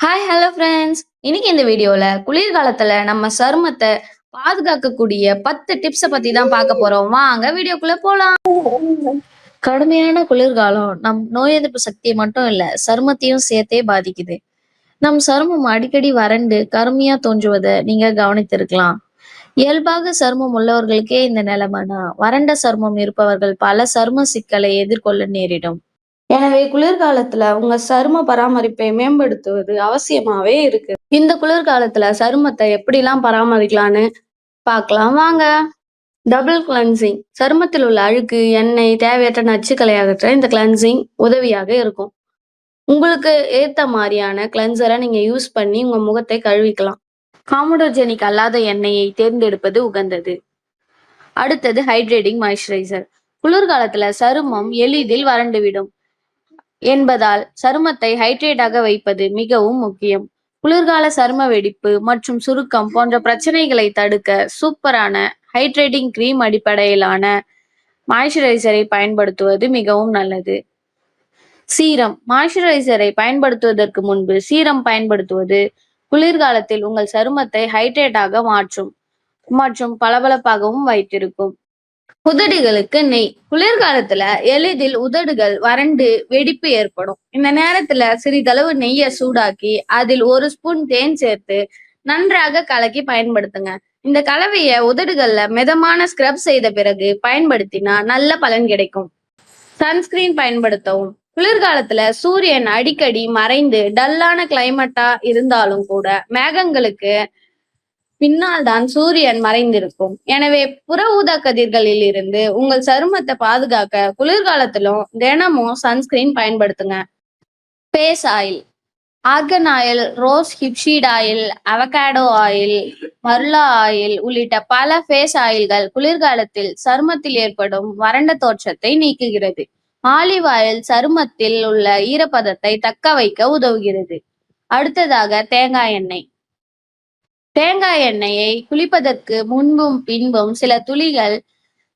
Hi hello friends இன்னைக்கு இந்த வீடியோல குளிர்காலத்துல நம்ம சருமத்தை பாதுகாக்கக்கூடிய பத்து டிப்ஸை பத்தி தான் பார்க்க போறோம். வாங்க வீடியோக்குள்ள போலாம். கடுமையான குளிர்காலம் நம் நோய் எதிர்ப்பு சக்தியை மட்டும் இல்ல சருமத்தையும் சேர்த்தே பாதிக்குது. நம் சருமம் அடிக்கடி வறண்டு கருமையா தோன்றுவதை நீங்க கவனித்திருக்கலாம். இயல்பாக சருமம் உள்ளவர்களுக்கே இந்த நிலைமைனா வறண்ட சருமம் இருப்பவர்கள் பல சரும சிக்கலை எதிர்கொள்ள நேரிடும். எனவே குளிர்காலத்துல உங்க சரும பராமரிப்பை மேம்படுத்துவது அவசியமாவே இருக்கு. இந்த குளிர்காலத்துல சருமத்தை எப்படிலாம் பராமரிக்கலாம்னு பார்க்கலாம் வாங்க. டபுள் கிளன்சிங் சருமத்தில் உள்ள அழுக்கு எண்ணெய் தேவையற்ற நச்சுக்களை அகற்ற இந்த கிளன்சிங் உதவியாக இருக்கும். உங்களுக்கு ஏத்த மாதிரியான கிளன்சரை நீங்க யூஸ் பண்ணி உங்க முகத்தை கழுவிக்கலாம். காமடோஜெனிக் அல்லாத எண்ணெயை தேர்ந்தெடுப்பது உகந்தது. அடுத்தது ஹைட்ரேட்டிங் மாய்ஸ்சரைசர் குளிர்காலத்துல சருமம் எளிதில் வறண்டுவிடும் என்பதால் சருமத்தை ஹைட்ரேட்டாக வைப்பது மிகவும் முக்கியம். குளிர்கால சரும வெடிப்பு மற்றும் சுருக்கம் போன்ற பிரச்சனைகளை தடுக்க சூப்பரான ஹைட்ரேட்டிங் கிரீம் அடிப்படையிலான மாய்ஸ்சரைசரை பயன்படுத்துவது மிகவும் நல்லது. சீரம். மாய்ஸ்சரைசரை பயன்படுத்துவதற்கு முன்பு சீரம் பயன்படுத்துவது குளிர்காலத்தில் உங்கள் சருமத்தை ஹைட்ரேட்டாக மாற்றும் மற்றும் பளபளப்பாகவும் வைத்திருக்கும். உதடுகளுக்கு நெய். குளிர்காலத்துல எளிதில் உதடுகள் வறண்டு வெடிப்பு ஏற்படும். இந்த நேரத்துல சிறிதளவு நெய்யை சூடாக்கி அதில் ஒரு ஸ்பூன் தேன் சேர்த்து நன்றாக கலக்கி பயன்படுத்துங்க. இந்த கலவைய உதடுகள்ல மிதமான ஸ்க்ரப் செய்த பிறகு பயன்படுத்தினா நல்ல பலன் கிடைக்கும். சன்ஸ்கிரீன் பயன்படுத்தவும். குளிர்காலத்துல சூரியன் அடிக்கடி மறைந்து டல்லான கிளைமேட்டா இருந்தாலும் கூட மேகங்களுக்கு பின்னால் தான் சூரியன் மறைந்திருக்கும். எனவே புற ஊதா கதிர்களில் இருந்து உங்கள் சருமத்தை பாதுகாக்க குளிர்காலத்திலும் தினமும் சன்ஸ்கிரீன் பயன்படுத்துங்க. Face oil argan oil rose hip seed oil avocado oil marula oil உள்ளிட்ட பல ஃபேஸ் ஆயில்கள் குளிர்காலத்தில் சருமத்தில் ஏற்படும் வறண்ட தோற்றத்தை நீக்குகிறது. ஆலிவ் ஆயில் சருமத்தில் உள்ள ஈரப்பதத்தை தக்க வைக்க உதவுகிறது. அடுத்ததாக தேங்காய் எண்ணெய். தேங்காய் எண்ணெயை குளிப்பதற்கு முன்பும் பின்பும் சில துளிகள்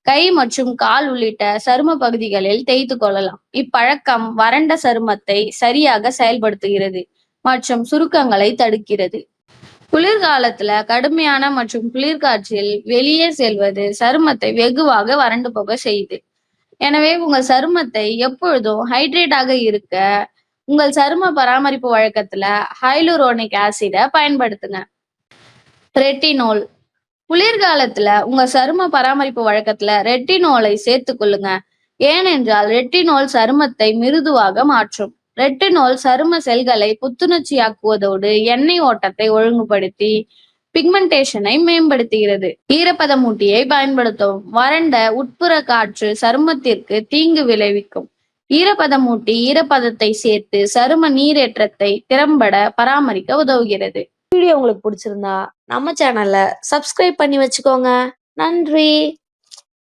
கை மற்றும் கால் உள்ளிட்ட சரும பகுதிகளில் தேய்த்து கொள்ளலாம். இப்பழக்கம் வறண்ட சருமத்தை சரியாக செயல்படுத்துகிறது மற்றும் சுருக்கங்களை தடுக்கிறது. குளிர்காலத்துல கடுமையான மற்றும் குளிர்காற்றில் வெளியே செல்வது சருமத்தை வெகுவாக வறண்டு போக செய்யுது. எனவே உங்கள் சருமத்தை எப்பொழுதும் ஹைட்ரேட்டாக இருக்க உங்கள் சரும பராமரிப்பு வழக்கத்துல ஹைலூரோனிக் ஆசிட பயன்படுத்துங்க. ரெட்டினோல். குளிர்காலத்துல உங்க சரும பராமரிப்பு வழக்கத்துல ரெட்டினோலை சேர்த்து கொள்ளுங்க. ஏனென்றால் ரெட்டினோல் சருமத்தை மிருதுவாக மாற்றும். ரெட்டினோல் சரும செல்களை புத்துணர்ச்சியாக்குவதோடு எண்ணெய் ஓட்டத்தை ஒழுங்குபடுத்தி பிக்மெண்டேஷனை மேம்படுத்துகிறது. ஈரப்பதமூட்டியை பயன்படுத்தவும். வறண்ட உட்புற காற்று சருமத்திற்கு தீங்கு விளைவிக்கும். ஈரப்பதமூட்டி ஈரப்பதத்தை சேர்த்து சரும நீரேற்றத்தை திறம்பட பராமரிக்க உதவுகிறது. வீடியோ உங்களுக்கு பிடிச்சிருந்தா நம்ம சேனலை சப்ஸ்கிரைப் பண்ணி வச்சுக்கோங்க. நன்றி.